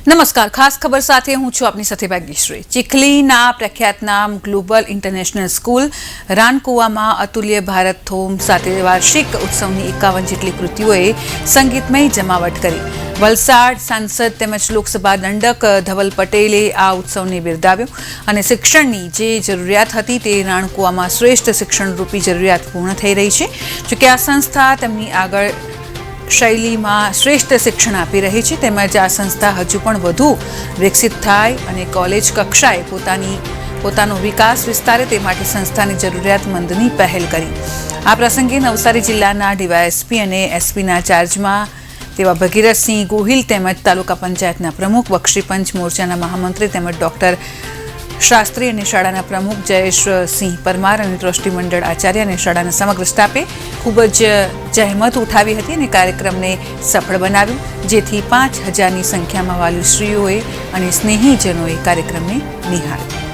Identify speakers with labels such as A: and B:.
A: નમસ્કાર. ખાસ ખબર સાથે હું છું આપની સાથે ભાગ્યશ્રી ચીખલીના પ્રખ્યાત નામ ગ્લોબલ ઇન્ટરનેશનલ સ્કૂલ રાનકુવામાં અતુલ્ય ભારત થોમ સાથે વાર્ષિક ઉત્સવની એકાવન જેટલી કૃતિઓએ સંગીતમય જમાવટ કરી. વલસાડ સાંસદ તેમજ લોકસભા દંડક ધવલ પટેલે આ ઉત્સવને બિરદાવ્યો અને શિક્ષણની જે જરૂરિયાત હતી તે રાણકુવામાં શ્રેષ્ઠ શિક્ષણરૂપી જરૂરિયાત પૂર્ણ થઈ રહી છે. જોકે આ સંસ્થા તેમની આગળ શૈલીમાં શ્રેષ્ઠ શિક્ષણ આપી રહી છે. તેમજ આ સંસ્થા હજુ પણ વધુ વિકસિત થાય અને કોલેજ કક્ષાએ પોતાની, પોતાનો વિકાસ વિસ્તારે તે માટે સંસ્થાની જરૂરિયાતમંદની પહેલ કરી. આ પ્રસંગે નવસારી જિલ્લાના ડીવાયએસપી અને એસપીના ચાર્જમાં તેવા ભગીરથસિંહ ગોહિલ તેમજ તાલુકા પંચાયતના પ્રમુખ, બક્ષીપંચ મોરચાના મહામંત્રી તેમજ ડોક્ટર શાસ્ત્રી અને શાળાના પ્રમુખ જયેશસિંહ પરમાર અને ટ્રસ્ટી મંડળ આચાર્ય અને શાળાના સમગ્ર સ્ટાફે ખૂબ જ જહેમત ઉઠાવી હતી અને કાર્યક્રમને સફળ બનાવ્યું, જેથી પાંચ હજારની સંખ્યામાં વાલીશ્રીઓએ અને સ્નેહીજનોએ કાર્યક્રમને નિહાળ્યો.